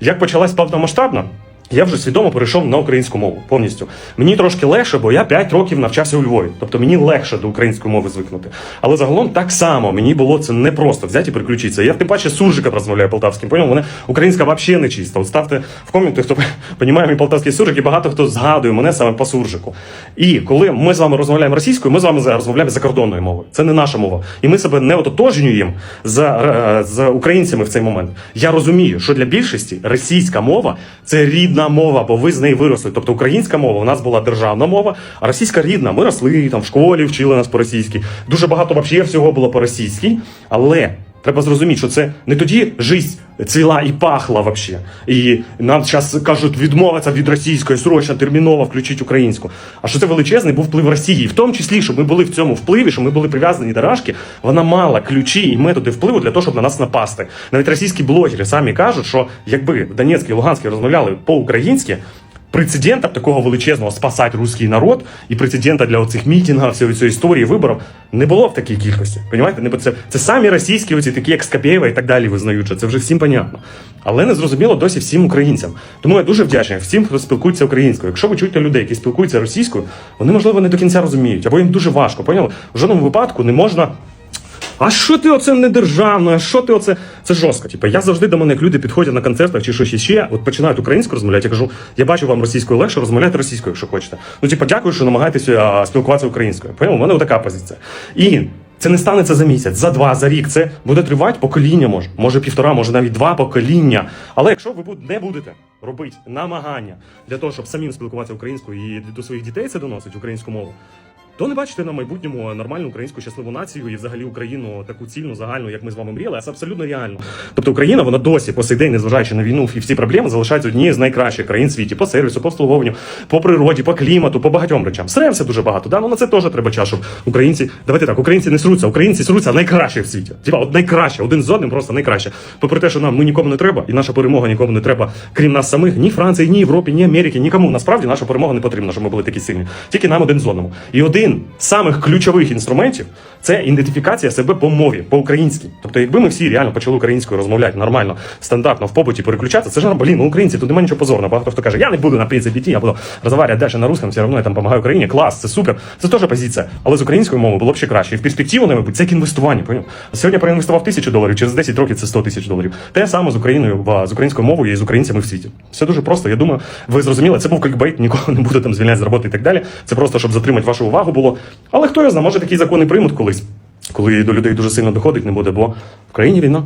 Як почалась повномасштабна, я вже свідомо перейшов на українську мову повністю. Мені трошки легше, бо я 5 років навчався у Львові. Тобто мені легше до української мови звикнути. Але загалом так само мені було це не просто взяти і переключитися. Я тим паче суржиком розмовляю полтавським. Поняв? Мене українська взагалі не чиста. От ставте в коменти, хто розуміє мій полтавський суржик, і багато хто згадує мене саме по суржику. І коли ми з вами розмовляємо російською, ми з вами розмовляємо закордонною мовою. Це не наша мова. І ми себе не ототожнюємо з, е, з українцями в цей момент. Я розумію, що для більшості російська мова це рідна мова, бо ви з неї виросли. Тобто українська мова у нас була державна мова, а російська рідна. Ми росли там в школі, вчили нас по-російськи. Дуже багато взагалі всього було по-російськи, але. Треба зрозуміти, що це не тоді жизнь цвіла і пахла вообще. І нам зараз кажуть відмовитися від російської, срочно, терміново включити українську. А що це величезний був вплив Росії. В тому числі, щоб ми були в цьому впливі, щоб ми були прив'язані до Рашки, вона мала ключі і методи впливу для того, щоб на нас напасти. Навіть російські блогери самі кажуть, що якби в і Луганській розмовляли по-українськи. Прецедента такого величезного спасати русський народ і прецедента для оцих мітінгів, всієї цієї історії виборів не було в такій кількості. Понімаєте? Це, це самі російські, оці такі як Скабєєва і так далі визнають, що це вже всім понятно. Але не зрозуміло досі всім українцям. Тому я дуже вдячний всім, хто спілкується українською. Якщо ви чуєте людей, які спілкуються російською, вони можливо не до кінця розуміють, або їм дуже важко. Поняли? В жодному випадку не можна. А що ти оце не державно? А що ти оце? Це жорстко. Типу, я завжди до мене як люди підходять на концертах чи щось іще, от починають українською розмовляти. Я кажу, я бачу вам російською легше, розмовляйте російською, якщо хочете. Ну, типу, дякую, що намагаєтеся спілкуватися українською. Поняли? У мене така позиція. І це не станеться за місяць, за два, за рік. Це буде тривати покоління, може, може півтора, може навіть два покоління. Але якщо ви не будете робити намагання для того, щоб самим спілкуватися українською і до своїх дітей це доносить українську мову, то не бачите на майбутньому нормальну українську щасливу націю і взагалі Україну таку цільну, загальну, як ми з вами мріяли, це абсолютно реально. Тобто Україна, вона досі по сей день, незважаючи на війну і всі проблеми, залишається однією з найкращих країн світі по сервісу, по обслуговуванню, по природі, по клімату, по багатьом речам. Сремся дуже багато. Да? Ну на це теж треба час, щоб українці. Давайте так, українці не сруться, українці сруться найкраще в світі. Типа, от найкраще, один з одним, просто найкраще. Попри те, що нам ну, нікому не треба, і наша перемога нікому не треба, крім нас самих, ні Франції, ні Європі, ні Америки, нікому. Насправді наша перемога не потрібна, щоб ми були такі сильні. Тільки нам один з одному. І один з самих ключових інструментів це ідентифікація себе по мові, по українськи. Тобто, якби ми всі реально почали українською розмовляти нормально, стандартно в побуті переключатися, це ж блін, ну українці, тут немає нічого позорного. Багато хто каже, я не буду на принципі я буду розмовляти далі на русском, все одно я там допомагаю Україні. Клас, це супер. Це теж позиція. Але з українською мовою було б ще краще. І в перспективу, мабуть, це як інвестування. Поняв? Сьогодні проінвестував тисячу доларів, через 10 років це 100 тисяч доларів. Те саме з Україною, з українською мовою і з українцями в світі. Все дуже просто. Я думаю, ви зрозуміли, це був клікбейт, нікого не буду там звільняти з роботи і так далі. Це просто щоб затримати вашу увагу було. Але хто його знає, може такі закони приймуть колись, коли до людей дуже сильно доходить, не буде, бо в країні війна.